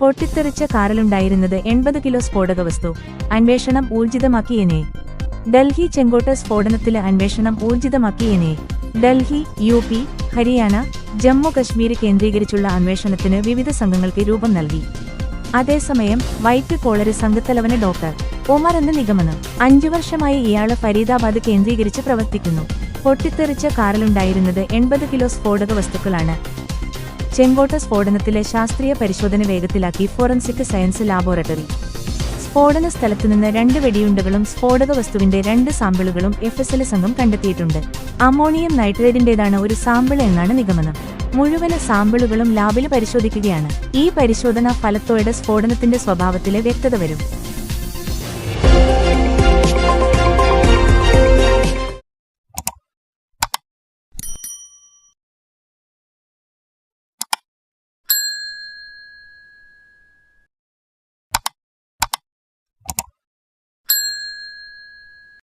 പൊട്ടിത്തെറിച്ച കാറിലുണ്ടായിരുന്നത് എൺപത് കിലോ സ്ഫോടക വസ്തു. അന്വേഷണം ഊർജിതമാക്കിയനെ ഡൽഹി ചെങ്കോട്ട സ്ഫോടനത്തിലെ അന്വേഷണം ഊർജിതമാക്കിയനെ ഡൽഹി യു പി ഹരിയാന ജമ്മു കശ്മീർ കേന്ദ്രീകരിച്ചുള്ള അന്വേഷണത്തിന് വിവിധ സംഘങ്ങൾക്ക് രൂപം നൽകി. അതേസമയം വൈറ്റ് കോളര് സംഘത്തലവന് ഡോക്ടർ ഒമർ എന്ന നിഗമനം അഞ്ചു വർഷമായി ഇയാൾ ഫരീദാബാദ് കേന്ദ്രീകരിച്ച് പ്രവർത്തിക്കുന്നു. പൊട്ടിത്തെറിച്ച കാറിലുണ്ടായിരുന്നത് എൺപത് കിലോ സ്ഫോടക വസ്തുക്കളാണ്. ചെങ്കോട്ട സ്ഫോടനത്തിലെ ശാസ്ത്രീയ പരിശോധന വേഗത്തിലാക്കി ഫോറൻസിക് സയൻസ് ലാബോറട്ടറി സ്ഫോടന സ്ഥലത്തുനിന്ന് രണ്ട് വെടിയുണ്ടകളും സ്ഫോടക വസ്തുവിന്റെ രണ്ട് സാമ്പിളുകളും എഫ് എസ് എൽ സംഘം കണ്ടെത്തിയിട്ടുണ്ട്. അമോണിയം നൈട്രേറ്റിന്റേതാണ് ഒരു സാമ്പിൾ എന്നാണ് നിഗമനം. മുഴുവൻ സാമ്പിളുകളും ലാബിൽ പരിശോധിക്കുകയാണ്. ഈ പരിശോധന ഫലത്തോടെ സ്ഫോടനത്തിന്റെ സ്വഭാവത്തിലെ വ്യക്തത വരും.